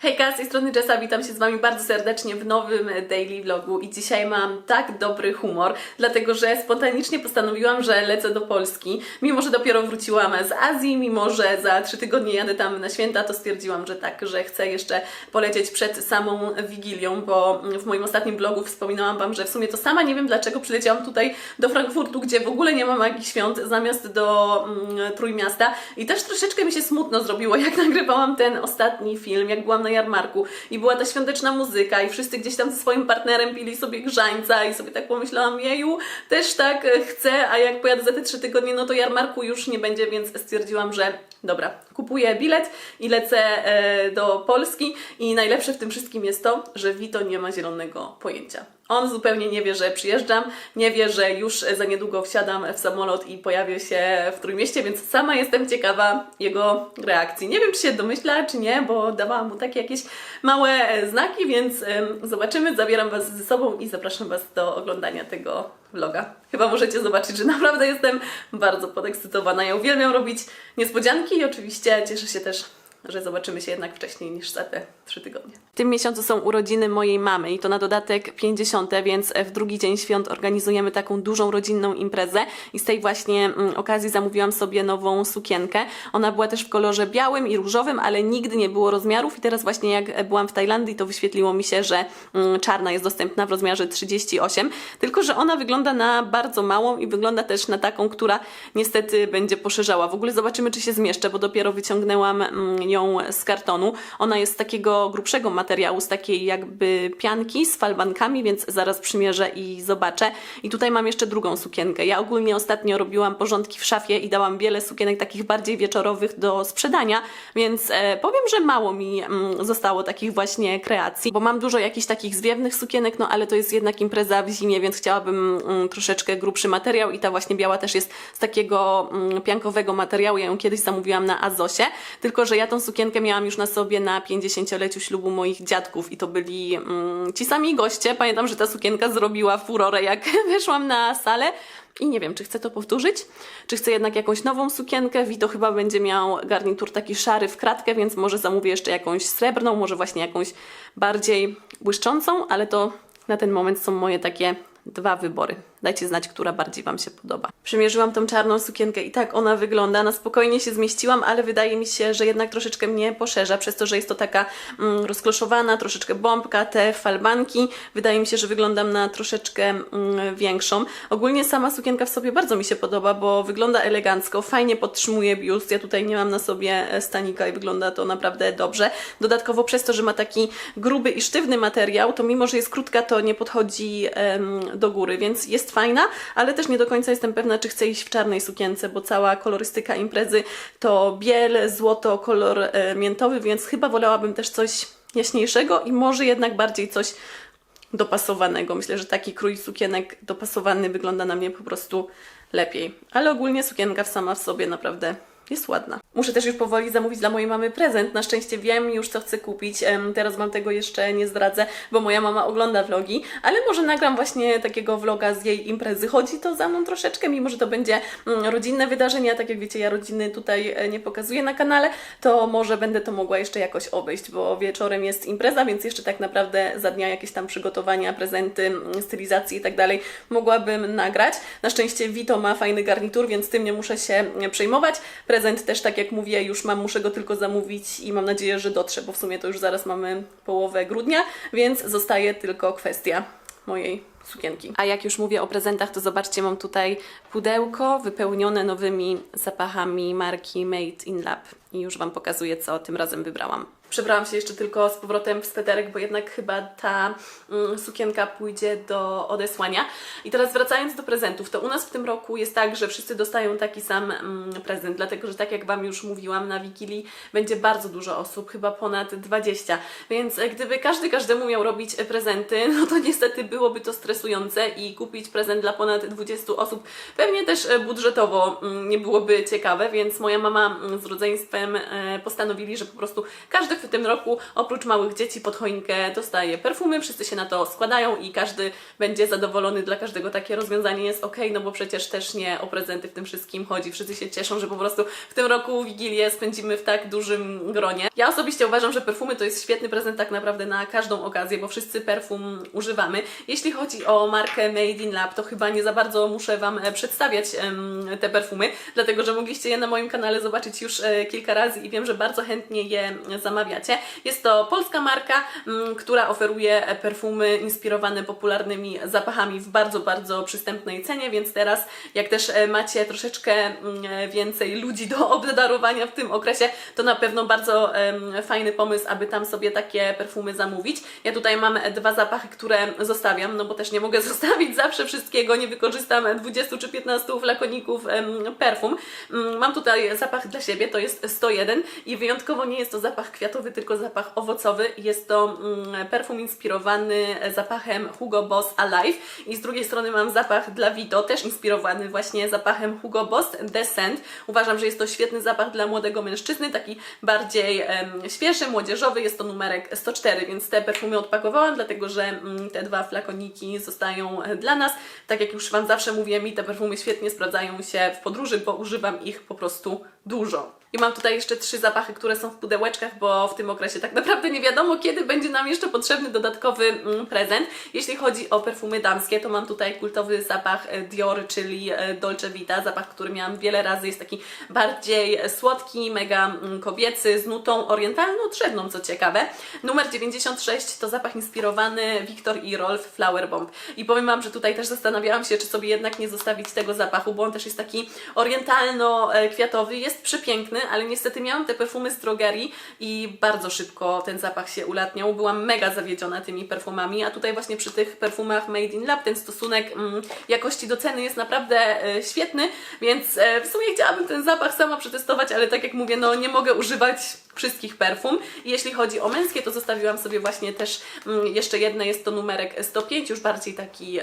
Hejka, z tej strony Jessa, witam się z Wami bardzo serdecznie w nowym daily vlogu i dzisiaj mam tak dobry humor, dlatego że spontanicznie postanowiłam, że lecę do Polski. Mimo, że dopiero wróciłam z Azji, mimo, że za trzy tygodnie jadę tam na święta, to stwierdziłam, że tak, że chcę jeszcze polecieć przed samą Wigilią, bo w moim ostatnim vlogu wspominałam Wam, że w sumie to sama nie wiem dlaczego przyleciałam tutaj do Frankfurtu, gdzie w ogóle nie ma magii świąt, zamiast do mm, Trójmiasta i też troszeczkę mi się smutno zrobiło, jak nagrywałam ten ostatni film, jak byłam na jarmarku. I była ta świąteczna muzyka i wszyscy gdzieś tam ze swoim partnerem pili sobie grzańca i sobie tak pomyślałam, jeju, też tak e, chcę, a jak pojadę za te trzy tygodnie, no to jarmarku już nie będzie, więc stwierdziłam, że dobra, kupuję bilet i lecę e, do Polski i najlepsze w tym wszystkim jest to, że Vito nie ma zielonego pojęcia. On zupełnie nie wie, że przyjeżdżam, nie wie, że już za niedługo wsiadam w samolot i pojawię się w Trójmieście, więc sama jestem ciekawa jego reakcji. Nie wiem, czy się domyśla, czy nie, bo dawałam mu takie jakieś małe e, znaki, więc zobaczymy. Zabieram Was ze sobą i zapraszam Was do oglądania tego vloga. Chyba możecie zobaczyć, że naprawdę jestem bardzo podekscytowana. Ja uwielbiam robić niespodzianki i oczywiście cieszę się też że zobaczymy się jednak wcześniej niż za te trzy tygodnie. W tym miesiącu są urodziny mojej mamy i to na dodatek 50, więc w drugi dzień świąt organizujemy taką dużą rodzinną imprezę i z tej właśnie mm, okazji zamówiłam sobie nową sukienkę. Ona była też w kolorze białym i różowym, ale nigdy nie było rozmiarów i teraz właśnie jak byłam w Tajlandii, to wyświetliło mi się, że mm, czarna jest dostępna w rozmiarze 38, tylko że ona wygląda na bardzo małą i wygląda też na taką, która niestety będzie poszerzała. W ogóle zobaczymy, czy się zmieszczę, bo dopiero wyciągnęłam mm, z kartonu. Ona jest z takiego grubszego materiału, z takiej jakby pianki z falbankami, więc zaraz przymierzę i zobaczę. I tutaj mam jeszcze drugą sukienkę. Ja ogólnie ostatnio robiłam porządki w szafie i dałam wiele sukienek takich bardziej wieczorowych do sprzedania, więc e, powiem, że mało mi mm, zostało takich właśnie kreacji, bo mam dużo jakichś takich zwiewnych sukienek, no ale to jest jednak impreza w zimie, więc chciałabym mm, troszeczkę grubszy materiał i ta właśnie biała też jest z takiego mm, piankowego materiału. Ja ją kiedyś zamówiłam na Azosie, tylko że ja tą sukienkę miałam już na sobie na 50-leciu ślubu moich dziadków i to byli mm, ci sami goście. Pamiętam, że ta sukienka zrobiła furorę, jak weszłam na salę. I nie wiem, czy chcę to powtórzyć, czy chcę jednak jakąś nową sukienkę. Vito chyba będzie miał garnitur taki szary w kratkę, więc może zamówię jeszcze jakąś srebrną, może właśnie jakąś bardziej błyszczącą, ale to na ten moment są moje takie dwa wybory. Dajcie znać, która bardziej Wam się podoba. Przymierzyłam tą czarną sukienkę i tak ona wygląda. Na spokojnie się zmieściłam, ale wydaje mi się, że jednak troszeczkę mnie poszerza, przez to, że jest to taka mm, rozkloszowana, troszeczkę bombka, te falbanki. Wydaje mi się, że wyglądam na troszeczkę mm, większą. Ogólnie sama sukienka w sobie bardzo mi się podoba, bo wygląda elegancko, fajnie podtrzymuje biust. Ja tutaj nie mam na sobie e, stanika i wygląda to naprawdę dobrze. Dodatkowo przez to, że ma taki gruby i sztywny materiał, to mimo, że jest krótka, to nie podchodzi em, do góry, więc jest fajna, ale też nie do końca jestem pewna, czy chcę iść w czarnej sukience, bo cała kolorystyka imprezy to biel, złoto, kolor e, miętowy, więc chyba wolałabym też coś jaśniejszego i może jednak bardziej coś dopasowanego. Myślę, że taki krój sukienek dopasowany wygląda na mnie po prostu lepiej. Ale ogólnie sukienka sama w sobie naprawdę jest ładna. Muszę też już powoli zamówić dla mojej mamy prezent. Na szczęście wiem już, co chcę kupić. Teraz Wam tego jeszcze nie zdradzę, bo moja mama ogląda vlogi, ale może nagram właśnie takiego vloga z jej imprezy. Chodzi to za mną troszeczkę, mimo że to będzie mm, rodzinne wydarzenie, a tak jak wiecie, ja rodziny tutaj e, nie pokazuję na kanale, to może będę to mogła jeszcze jakoś obejść, bo wieczorem jest impreza, więc jeszcze tak naprawdę za dnia jakieś tam przygotowania, prezenty, mm, stylizacje i tak dalej mogłabym nagrać. Na szczęście Vito ma fajny garnitur, więc tym nie muszę się e, przejmować. Prezent też, tak jak mówię, już mam, muszę go tylko zamówić i mam nadzieję, że dotrze, bo w sumie to już zaraz mamy połowę grudnia, więc zostaje tylko kwestia mojej sukienki. A jak już mówię o prezentach, to zobaczcie, mam tutaj pudełko wypełnione nowymi zapachami marki Made in Lab i już Wam pokazuję, co tym razem wybrałam. Przebrałam się jeszcze tylko z powrotem w sweterek, bo jednak chyba ta mm, sukienka pójdzie do odesłania. I teraz wracając do prezentów, to u nas w tym roku jest tak, że wszyscy dostają taki sam mm, prezent, dlatego że tak jak Wam już mówiłam, na Wigilii będzie bardzo dużo osób, chyba ponad 20. Więc gdyby każdy każdemu miał robić prezenty, no to niestety byłoby to stresujące i kupić prezent dla ponad 20 osób pewnie też e, budżetowo mm, nie byłoby ciekawe, więc moja mama mm, z rodzeństwem e, postanowili, że po prostu każdy w tym roku oprócz małych dzieci pod choinkę dostaje perfumy, wszyscy się na to składają i każdy będzie zadowolony, dla każdego takie rozwiązanie jest ok, no bo przecież też nie o prezenty w tym wszystkim chodzi, wszyscy się cieszą, że po prostu w tym roku Wigilię spędzimy w tak dużym gronie. Ja osobiście uważam, że perfumy to jest świetny prezent tak naprawdę na każdą okazję, bo wszyscy perfum używamy. Jeśli chodzi o markę Made in Lab, to chyba nie za bardzo muszę Wam e, przedstawiać te perfumy, dlatego że mogliście je na moim kanale zobaczyć już e, kilka razy i wiem, że bardzo chętnie je zamawiacie. Jest to polska marka, m, która oferuje perfumy inspirowane popularnymi zapachami w bardzo, bardzo przystępnej cenie, więc teraz jak też e, macie troszeczkę mm, więcej ludzi do obdarowania w tym okresie, to na pewno bardzo fajny pomysł, aby tam sobie takie perfumy zamówić. Ja tutaj mam dwa zapachy, które zostawiam, no bo też nie mogę zostawić zawsze wszystkiego, nie wykorzystam e, 20 czy 15 flakoników perfum. Mm, Mam tutaj zapach dla siebie, to jest 101 i wyjątkowo nie jest to zapach kwiatowy, tylko zapach owocowy. Jest to mm, perfum inspirowany zapachem Hugo Boss Alive i z drugiej strony mam zapach dla Vito, też inspirowany właśnie zapachem Hugo Boss Descent. Uważam, że jest to świetny zapach dla młodego mężczyzny, taki bardziej em, świeży, młodzieżowy. Jest to numerek 104, więc te perfumy odpakowałam, dlatego że mm, te dwa flakoniki zostają e, dla nas. Tak jak już Wam zawsze mówię, mi te perfumy świetnie sprawdzają się w podróży, bo używam ich po prostu dużo. I mam tutaj jeszcze trzy zapachy, które są w pudełeczkach, bo w tym okresie tak naprawdę nie wiadomo, kiedy będzie nam jeszcze potrzebny dodatkowy mm, prezent. Jeśli chodzi o perfumy damskie, to mam tutaj kultowy zapach e, Dior, czyli e, Dolce Vita, zapach, który miałam wiele razy, jest taki bardziej słodki, mega mm, kobiecy, z nutą orientalno-drzewną, co ciekawe. Numer 96 to zapach inspirowany Victor i Rolf Flower Bomb. I powiem Wam, że tutaj też zastanawiałam się, czy sobie jednak nie zostawić tego zapachu, bo on też jest taki orientalno-kwiatowy, jest przepiękny, ale niestety miałam te perfumy z drogerii i bardzo szybko ten zapach się ulatniał. Byłam mega zawiedziona tymi perfumami, a tutaj właśnie przy tych perfumach Made in Lab ten stosunek mm, jakości do ceny jest naprawdę e, świetny, więc e, w sumie chciałabym ten zapach sama przetestować, ale tak jak mówię, no nie mogę używać wszystkich perfum. Jeśli chodzi o męskie, to zostawiłam sobie właśnie też mm, jeszcze jedne, jest to numerek 105, już bardziej taki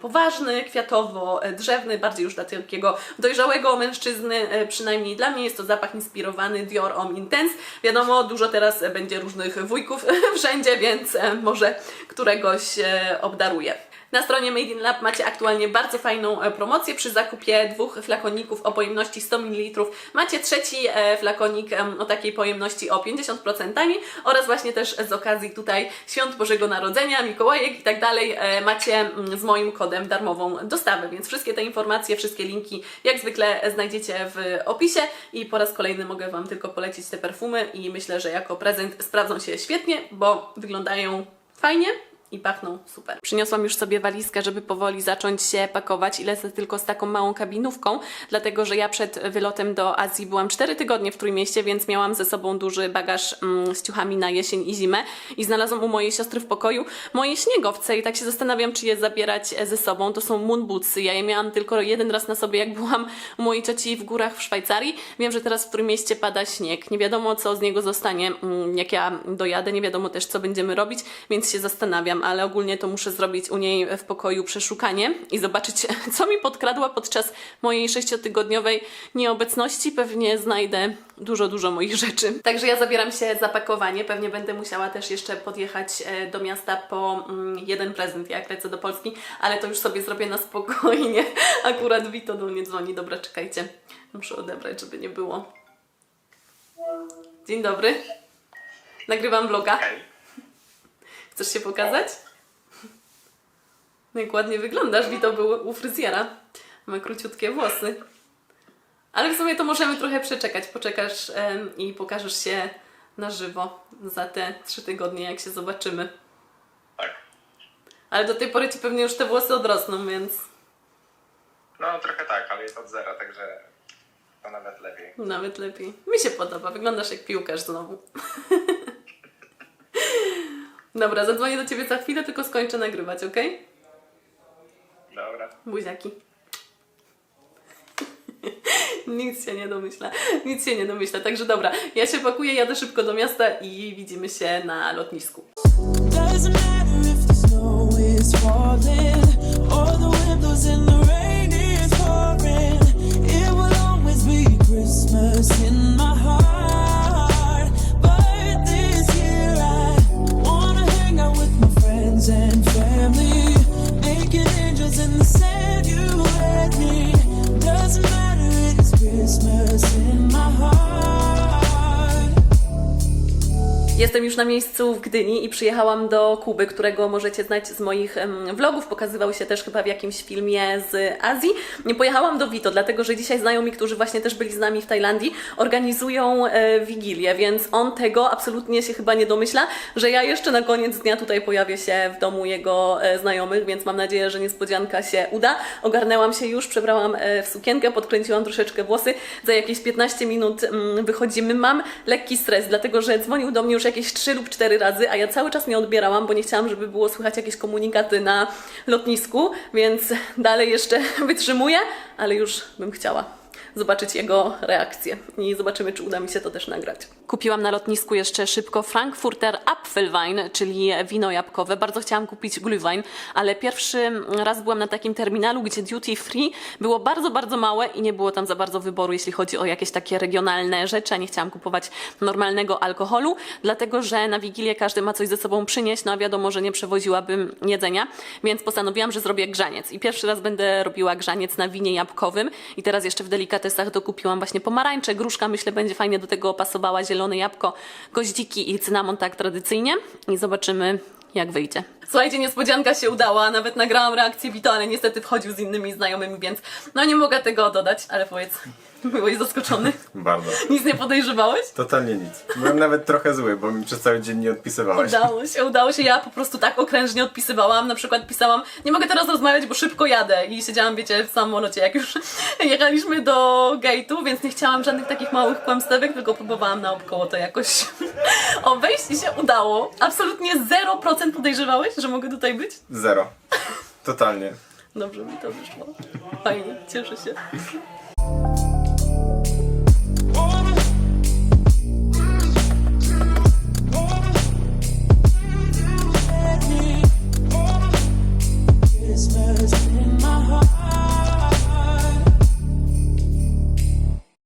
poważny, kwiatowo-drzewny, bardziej już dla takiego dojrzałego mężczyzny, e, przynajmniej dla mnie jest to zapach inspirowany Dior Homme Intense. Wiadomo, dużo teraz e, będzie różnych wujków wszędzie, więc e, może któregoś e, obdaruję. Na stronie Made in Lab macie aktualnie bardzo fajną e, promocję. Przy zakupie dwóch flakoników o pojemności 100 ml macie trzeci e, flakonik o takiej pojemności o 50% taniej oraz właśnie też z okazji tutaj Świąt Bożego Narodzenia, Mikołajek i tak dalej e, macie mm, z moim kodem darmową dostawę, więc wszystkie te informacje, wszystkie linki jak zwykle znajdziecie w opisie. I po raz kolejny mogę Wam tylko polecić te perfumy i myślę, że jako prezent sprawdzą się świetnie, bo wyglądają fajnie, i pachną super. Przyniosłam już sobie walizkę, żeby powoli zacząć się pakować i lecę tylko z taką małą kabinówką, dlatego że ja przed wylotem do Azji byłam 4 tygodnie w Trójmieście, więc miałam ze sobą duży bagaż mm, z ciuchami na jesień i zimę i znalazłam u mojej siostry w pokoju moje śniegowce i tak się zastanawiam, czy je zabierać e, ze sobą. To są moon bootsy. Ja je miałam tylko jeden raz na sobie, jak byłam u mojej cioci w górach w Szwajcarii. Wiem, że teraz w Trójmieście pada śnieg. Nie wiadomo, co z niego zostanie, mm, jak ja dojadę. Nie wiadomo też, co będziemy robić, więc się zastanawiam, ale ogólnie to muszę zrobić u niej w pokoju przeszukanie i zobaczyć, co mi podkradła podczas mojej sześciotygodniowej nieobecności. Pewnie znajdę dużo, dużo moich rzeczy. Także ja zabieram się za pakowanie. Pewnie będę musiała też jeszcze podjechać e, do miasta po mm, jeden prezent, jak lecę do Polski, ale to już sobie zrobię na spokojnie. Akurat Wito do mnie dzwoni. Dobra, czekajcie. Muszę odebrać, żeby nie było. Dzień dobry. Nagrywam vloga. Chcesz się pokazać? No Jak ładnie wyglądasz, Wito był u fryzjera. Ma króciutkie włosy. Ale w sumie to możemy trochę przeczekać. Poczekasz em, i pokażesz się na żywo za te trzy tygodnie, jak się zobaczymy. Tak. Ale do tej pory ci pewnie już te włosy odrosną, więc No trochę tak, ale jest od zera, także to nawet lepiej. nawet lepiej. Mi się podoba, wyglądasz jak piłkarz znowu. Dobra, zadzwonię do ciebie za chwilę, tylko skończę nagrywać, ok? Dobra. Buziaki. Nic się nie domyśla. Nic się nie domyśla. Także dobra, ja się pakuję, jadę szybko do miasta i widzimy się na lotnisku. Doesn't matter if Jestem już na miejscu w Gdyni i przyjechałam do Kuby, którego możecie znać z moich vlogów. Pokazywał się też chyba w jakimś filmie z Azji. Nie pojechałam do Vito, dlatego że dzisiaj znajomi, którzy właśnie też byli z nami w Tajlandii, organizują e, wigilię, więc on tego absolutnie się chyba nie domyśla, że ja jeszcze na koniec dnia tutaj pojawię się w domu jego e, znajomych, więc mam nadzieję, że niespodzianka się uda. Ogarnęłam się już, przebrałam e, w sukienkę, podkręciłam troszeczkę włosy. Za jakieś 15 minut mm, wychodzimy. Mam lekki stres, dlatego że dzwonił do mnie już jakieś 3 lub 4 razy, a ja cały czas nie odbierałam, bo nie chciałam, żeby było słychać jakieś komunikaty na lotnisku, więc dalej jeszcze wytrzymuję, ale już bym chciała zobaczyć jego reakcję i zobaczymy, czy uda mi się to też nagrać. Kupiłam na lotnisku jeszcze szybko Frankfurter Apfelwein, czyli wino jabłkowe. Bardzo chciałam kupić Glühwein, ale pierwszy raz byłam na takim terminalu, gdzie duty free było bardzo, bardzo małe i nie było tam za bardzo wyboru, jeśli chodzi o jakieś takie regionalne rzeczy. Nie chciałam kupować normalnego alkoholu, dlatego że na Wigilię każdy ma coś ze sobą przynieść, no a wiadomo, że nie przewoziłabym jedzenia, więc postanowiłam, że zrobię grzaniec. I pierwszy raz będę robiła grzaniec na winie jabłkowym i teraz jeszcze w delikatesach dokupiłam właśnie pomarańcze, gruszka myślę będzie fajnie do tego pasowała, zielone jabłko, goździki i cynamon tak tradycyjnie. I zobaczymy jak wyjdzie. Słuchajcie, niespodzianka się udała, nawet nagrałam reakcję Vito, ale niestety wchodził z innymi znajomymi, więc no nie mogę tego dodać, ale powiedz, byłeś zaskoczony? Bardzo. Nic nie podejrzewałeś? Totalnie nic. Byłem nawet trochę zły, bo mi przez cały dzień nie odpisywałeś. Udało się, udało się. Ja po prostu tak okrężnie odpisywałam. Na przykład pisałam, nie mogę teraz rozmawiać, bo szybko jadę. I siedziałam, wiecie, w samolocie, jak już jechaliśmy do gate'u, więc nie chciałam żadnych takich małych kłamstewek, tylko próbowałam naokoło to jakoś obejść i się udało. Absolutnie 0% podejrzewałeś, że mogę tutaj być? Zero. Totalnie. Dobrze mi to wyszło. Fajnie, cieszę się.